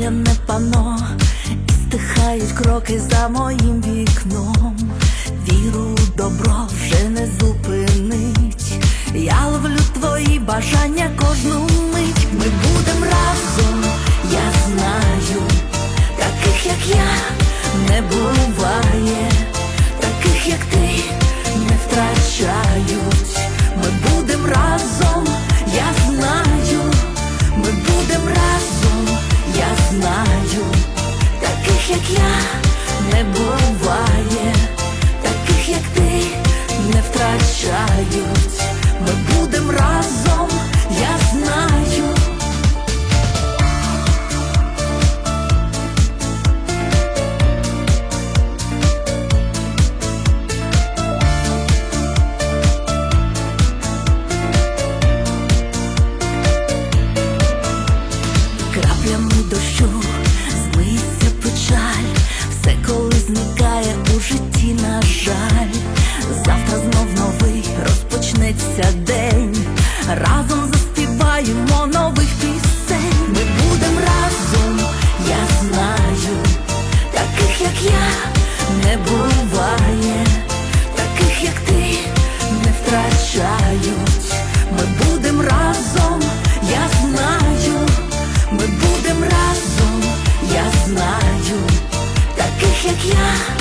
зоряне пано, і стихають кроки за моїм вікном. Віру, в добро вже не зупинить. Я ловлю твої бажання кожну мить. Ми будем разом. чекають, ми будем разом, я знаю. співаємо нових пісень. Ми будем разом, я знаю, таких, як я, не буває, таких, як ти, не втрачають. Ми будем разом, я знаю, ми будем разом, я знаю, таких, як я.